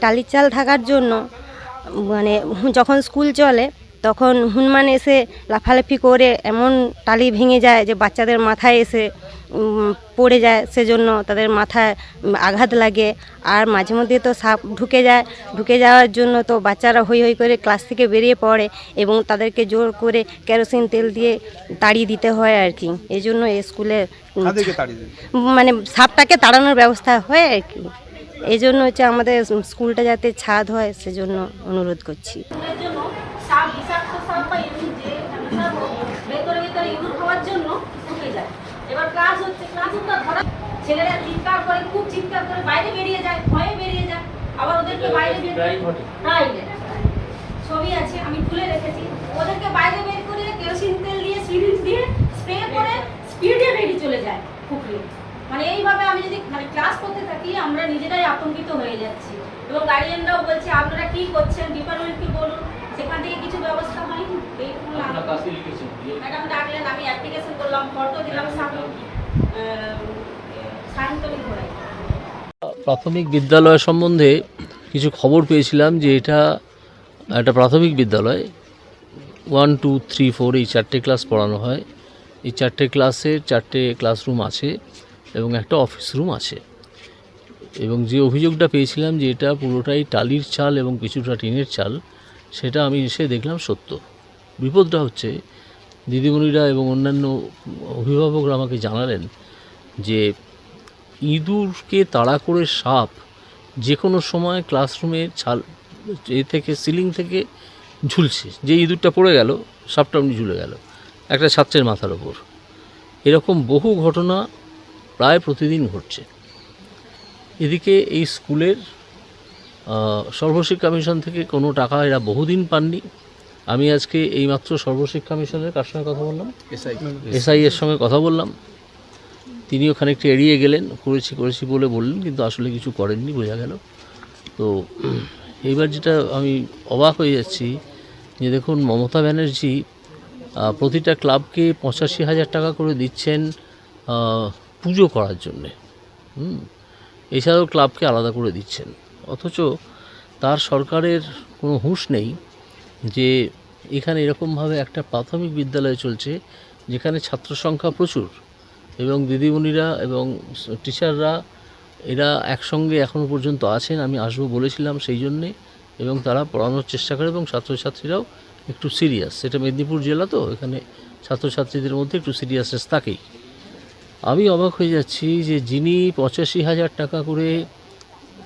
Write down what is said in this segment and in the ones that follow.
টালির চাল থাকার জন্য মানে যখন স্কুল চলে তখন হনুমান এসে লাফালাফি করে এমন টালি ভেঙে যায় যে বাচ্চাদের মাথায় এসে পড়ে যায় সেজন্য তাদের মাথায় আঘাত লাগে। আর মাঝে মধ্যে তো সাপ ঢুকে যায়। ঢুকে যাওয়ার জন্য তো বাচ্চারা হই হই করে ক্লাস থেকে বেরিয়ে পড়ে এবং তাদেরকে জোর করে কেরোসিন তেল দিয়ে তাড়িয়ে দিতে হয় আর কি। এই জন্য স্কুলে মানে সাপটাকে তাড়ানোর ব্যবস্থা হয় আর কি। এই জন্য হচ্ছে আমাদের স্কুলটা যাতে ছাদ হয় সেজন্য অনুরোধ করছি। সাপ বিষাক্ত সাপ বা যে ভেতরে ভেতরে ইঁদুর খাওয়ার জন্য ঢুকে যায়। এবার ক্লাস হচ্ছে ক্লাস তো ধরা ছেলেরা চিৎকার করে খুব চিৎকার করে বাইরে বেরিয়ে যায় ভয়ে বেরিয়ে যায়। আবার ওদেরকে বাইরে বের প্রায় ছবি আছে আমি তুলে রেখেছি। ওদেরকে বাইরে বের করে কেরোসিন তেল দিয়ে সিরিঞ্জ দিয়ে স্প্রে করে স্পিডে বেরিয়ে চলে যায় পুকুরে। মানে এইভাবে আমি যদি মানে ক্লাস করতে থাকি আমরা নিজেরাই আতঙ্কিত হয়ে যাচ্ছি। এবং গার্ডিয়ানরাও বলছে আপনারা কি করছেন? ডিপার্টমেন্টকে বলুন সেখান থেকে কিছু ব্যবস্থা হয়নি এইটুকু ম্যাডাম ডাকলেন আমি অ্যাপ্লিকেশন করলাম ফটো দিলাম সাইন তো প্রাথমিক বিদ্যালয় সম্বন্ধে কিছু খবর পেয়েছিলাম যে এটা একটা প্রাথমিক বিদ্যালয়। ওয়ান টু থ্রি ফোর এই চারটে ক্লাস পড়ানো হয়। এই চারটে ক্লাসের চারটে ক্লাসরুম আছে এবং একটা অফিস রুম আছে। এবং যে অভিযোগটা পেয়েছিলাম যে এটা পুরোটাই টালির চাল এবং কিছুটা টিনের চাল সেটা আমি এসে দেখলাম সত্য। বিপদটা হচ্ছে দিদিমণিরা এবং অন্যান্য অভিভাবকরা আমাকে জানালেন যে ইঁদুরকে তাড়া করে সাপ যে কোনো সময় ক্লাসরুমের ছাল, এ থেকে সিলিং থেকে ঝুলছে। যে ইঁদুরটা পড়ে গেল, সাপটা এমনি ঝুলে গেল, একটা ছাত্রের মাথার ওপর। এরকম বহু ঘটনা প্রায় প্রতিদিন ঘটছে। এদিকে এই স্কুলের সর্বশিক্ষা মিশন থেকে কোনো টাকা এরা বহুদিন পাননি। আমি আজকে এইমাত্র সর্বশিক্ষা মিশনের কার সঙ্গে কথা বললাম? এসআই। এর সঙ্গে কথা বললাম। তিনিও খানিকটা এড়িয়ে গেলেন করেছি করেছি বলে বললেন কিন্তু আসলে কিছু করেননি বোঝা গেল। তো এইবার যেটা আমি অবাক হয়ে যাচ্ছি যে দেখুন মমতা ব্যানার্জি প্রতিটা ক্লাবকে পঁচাশি হাজার টাকা করে দিচ্ছেন পুজো করার জন্যে। হুম? এছাড়াও ক্লাবকে আলাদা করে দিচ্ছেন। অথচ তার সরকারের কোনো হুঁশ নেই যে এখানে এরকমভাবে একটা প্রাথমিক বিদ্যালয় চলছে, যেখানে ছাত্র সংখ্যা প্রচুর এবং দিদিমণিরা এবং টিচাররা এরা একসঙ্গে এখনও পর্যন্ত আছেন, আমি আসব বলেছিলাম সেই জন্যে এবং তারা পড়ানোর চেষ্টা করে এবং ছাত্রছাত্রীরাও একটু সিরিয়াস সেটা মেদিনীপুর জেলা তো, এখানে ছাত্রছাত্রীদের মধ্যে একটু সিরিয়াসনেস থাকেই। আমি অবাক হয়ে যাচ্ছি যে যিনি পঁচাশি হাজার টাকা করে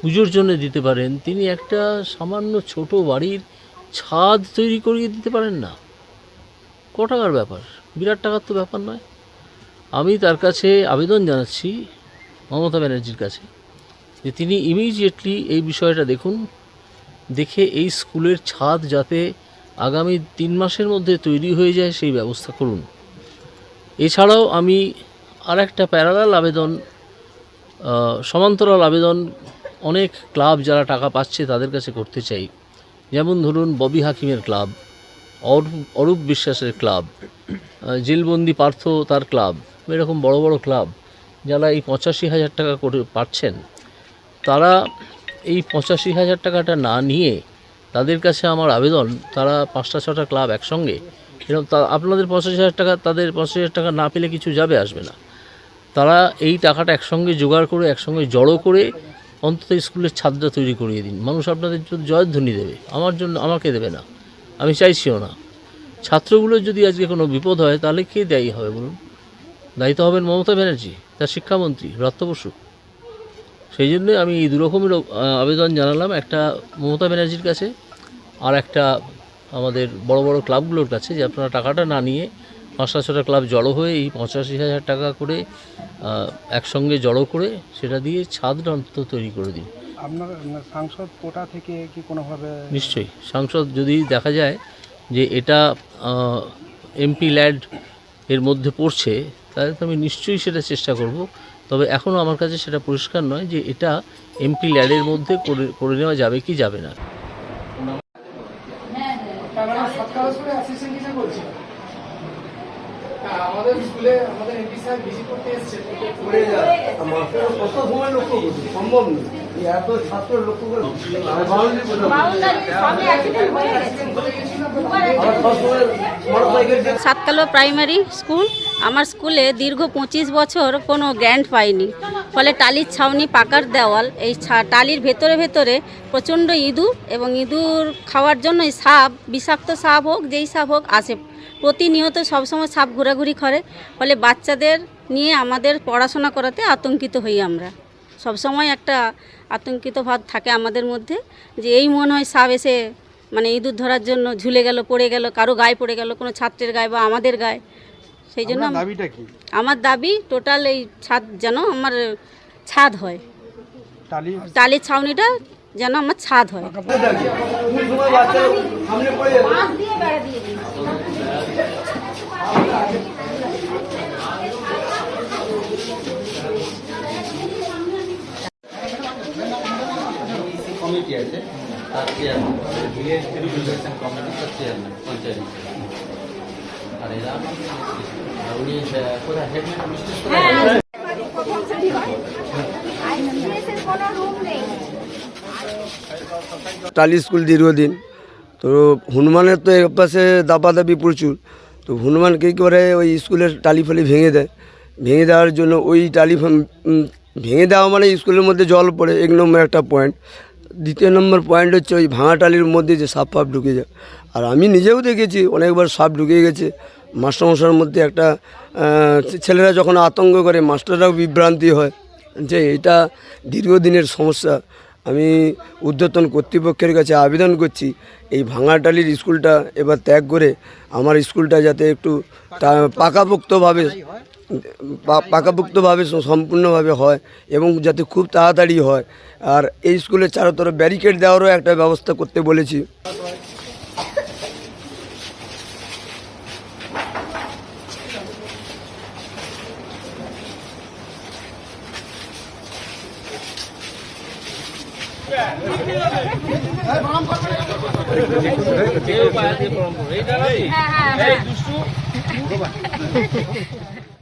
পুজোর জন্য দিতে পারেন, তিনি একটা সামান্য ছোট বাড়ির ছাদ তৈরি করিয়ে দিতে পারেন না। ক টাকার ব্যাপার? বিরাট টাকার তো ব্যাপার নয়। আমি তার কাছে আবেদন জানাচ্ছি মমতা ব্যানার্জির কাছে যে তিনি ইমিডিয়েটলি এই বিষয়টা দেখুন, দেখে এই স্কুলের ছাদ যাতে আগামী তিন মাসের মধ্যে তৈরি হয়ে যায় সেই ব্যবস্থা করুন। এছাড়াও আমি আর একটা প্যারালাল আবেদন সমান্তরাল আবেদন, অনেক ক্লাব যারা টাকা পাচ্ছে তাদের কাছে করতে চাই। যেমন ধরুন ববি হাকিমের ক্লাব, অরূপ বিশ্বাসের ক্লাব জেলবন্দি পার্থ তার ক্লাব, এরকম বড় বড় ক্লাব যারা এই পঁচাশি হাজার টাকা করে পাচ্ছেন, তারা এই পঁচাশি হাজার টাকাটা না নিয়ে তাদের কাছে আমার আবেদন, তারা পাঁচটা, ছটা ক্লাব একসঙ্গে, এরকম তা, আপনাদের পঁচাশি হাজার টাকা, তাদের পঁচাশি হাজার টাকা না পেলে কিছু যাবে, আসবে না। তারা এই টাকাটা একসঙ্গে জোগাড় করে, একসঙ্গে জড়ো করে অন্তত স্কুলের ছাদটা তৈরি করিয়ে দিন। মানুষ আপনাদের জন্য জয়ধ্বনি দেবে। আমার জন্য আমাকে দেবে না। আমি চাইছিও না। ছাত্রগুলোর যদি আজকে কোনো বিপদ হয়, তাহলে কে দায়ী হবে বলুন? দায়িত্ব হবেন মমতা ব্যানার্জি, তার শিক্ষামন্ত্রী, রত্ন বসু। সেই জন্য আমি এই দুরকমের আবেদন জানালাম, একটা মমতা ব্যানার্জির কাছে আর একটা আমাদের বড় বড় ক্লাবগুলোর কাছে যে আপনারা টাকাটা না নিয়ে পাঁচটা ছটা ক্লাব জড়ো হয়ে এই পঁচাশি হাজার টাকা করে একসঙ্গে জড়ো করে সেটা দিয়ে ছাদ অন্তত তৈরি করে দিন। আপনার সাংসদ কোটা থেকে কি কোনোভাবে নিশ্চয়ই। সাংসদ যদি দেখা যায় যে এটা এমপি ল্যাড এর মধ্যে পড়ছে তাহলে তো আমি নিশ্চয়ই সেটা চেষ্টা করব। তবে এখনও আমার কাছে সেটা পরিষ্কার নয় যে এটা এমপি ল্যাডের মধ্যে করে করে নেওয়া যাবে কি যাবে না আমাদের স্কুলে আমাদের এমপি স্যার ভিজিট করতে এসেছে কত সময় লক্ষ্য করছি সম্ভব নেই এত ছাত্র লক্ষ্য করে বাউন্ডারি সবই অ্যাক্সিডেন্ট গেছে। দুবার আবার সবসময় মোটর সাইকেল সাতকালো প্রাইমারি স্কুল আমার স্কুলে দীর্ঘ পঁচিশ বছর কোনো গ্র্যান্ড পাইনি। ফলে টালির ছাউনি পাকার দেওয়াল এই ছা- টালির ভেতরে ভেতরে প্রচণ্ড ইঁদুর এবং ইঁদুর খাওয়ার জন্য সাপ বিষাক্ত সাপ হোক যেই সাপ হোক আসে প্রতিনিয়ত সবসময় সাপ ঘোরাঘুরি করে ফলে বাচ্চাদের নিয়ে আমাদের পড়াশোনা করাতে আতঙ্কিত হই আমরা। সবসময় একটা আতঙ্কিত ভাব থাকে আমাদের মধ্যে যে এই মনে হয় সাপ এসে মানে ইঁদুর ধরার জন্য ঝুলে গেল পড়ে গেল কারও গায়ে পড়ে গেল কোনো ছাত্রের গায়ে বা আমাদের গায়ে। সেই জন্য আম- দাবিটা কি? আমার দাবি টোটাল এই ছাদ যেন আমার ছাদ হয়। টালি টালির ছাউনিটা যেন আমার ছাদ হয় কোন সময় বাচ্চারা সামনে পড়ে যাবে বাঁশ দিয়ে বেড়া দিয়ে দিয়েছে কমিটি আছে তার চেয়ারম্যান ভিলেজ এডুকেশন কমিটি তার চেয়ারম্যান পঞ্চায়েত আর এরা উনি কোথায়? হেডম্যান মিস্টার কোথায় টালি স্কুল দীর্ঘদিন। তো হনুমানের তো এর পাশে দাপাদাপি প্রচুর। তো হনুমান কী করে ওই স্কুলের টালি ফালি ভেঙে দেয়। ভেঙে দেওয়ার জন্য ওই টালি ভেঙে দেওয়া মানে স্কুলের মধ্যে জল পড়ে, এক নম্বর একটা পয়েন্ট দ্বিতীয় নম্বর পয়েন্ট হচ্ছে ওই ভাঙা টালির মধ্যে যে সাপ ফাপ ঢুকে যায়। আর আমি নিজেও দেখেছি, অনেকবার সাপ ঢুকে গেছে। মাস্টারমশার মধ্যে একটা ছেলেরা যখন আতঙ্ক করে, মাস্টাররাও বিভ্রান্তি হয় যে এটা দীর্ঘদিনের সমস্যা। আমি উদ্যতন কর্তৃপক্ষের কাছে আবেদন করছি, এই ভাঙাটালির স্কুলটা এবার ত্যাগ করে আমার স্কুলটা যাতে একটু পাকাপোক্তভাবে পাকাপোক্তভাবে সম্পূর্ণভাবে হয় এবং যাতে খুব তাড়াতাড়ি হয়। আর এই স্কুলের চারতর ব্যারিকেড দেওয়ারও একটা ব্যবস্থা করতে বলেছি কেউ পায়ে দিয়ে প্রণাম করবে। এই দাঁড়াবি? এই দুষ্টু